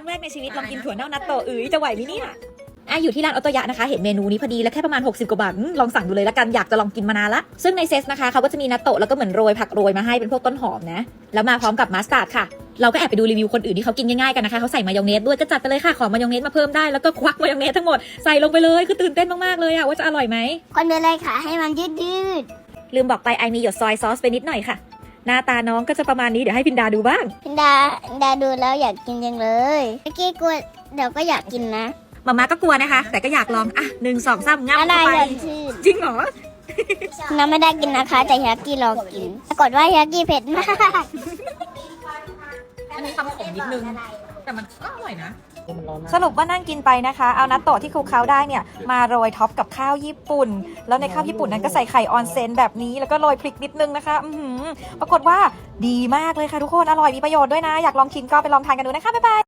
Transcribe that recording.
รั้งแรกในชีวิตลองกินถั่วเน่านัตโตะเอ้ยจะไหวไหมเนี่ยอะอยู่ที่ร้านออโตยะนะคะ เห็นเมนูนี้พอดีแล้วแค่ประมาณ 60 กว่าบาทอืมลองสั่งดูเลยละกันอยากจะลองกินมานานละ ซึ่งในเซตนะคะเขาก็จะมีนัตโตะแล้วก็เหมือนโรยผักโรยมาให้เป็นพวกต้นหอมนะ แล้วมาพร้อมกับมัสตาร์ดค่ะ เราก็แอบไปดูรีวิวคนอื่นที่เขากินง่ายๆกันนะคะเขาใส่มายองเนสด้วยก็จัดไปเลยค่ะขอมายองเนสมาเพิ่มได้แล้วก็ควักมายองเนสทั้งหมดใส่ลงไปเลยคือตื่นเต้นมากๆเลยอะว่าจะอร่อยไหมคนไปเลยค่ะให้มันยืดยืดลืมบอกไปไอมีหยดซอยซอสไปนิดหน่อยค่ะ หน้าตาน้องก็จะประมาณนี้เดี๋ยวให้พินดาดูบ้างๆพินดาพินดาดูแล้วอยากกินจังเลยเมื่อกี้กลัวเดี๋ยวก็อยากกินนะมาม่าก็กลัวนะคะ แต่ก็อยากลองอะหนึ่งสองสามงับอะไรเข้าไปอยากชื่นจริงเหรอ น้ำไม่ได้กินนะคะ แต่ฮิยากิรอกิน ปรากฏว่าฮิยากิเผ็ดมาก อันนี้ความขมนิดนึง แต่มันก็อร่อยนะสรุปว่านั่งกินไปนะคะ เอานัตโตะที่คลุกเคล้าได้เนี่ยมาโรยท็อปกับข้าวญี่ปุ่น แล้วในข้าวญี่ปุ่นนั้นก็ใส่ไข่ออนเซนแบบนี้แล้วก็โรยพริกนิดนึงนะคะอือหือปรากฏว่าดีมากเลยค่ะทุกคนอร่อยมีประโยชน์ด้วยนะ อยากลองกินก็ไปลองทานกันดูนะคะบ๊ายบาย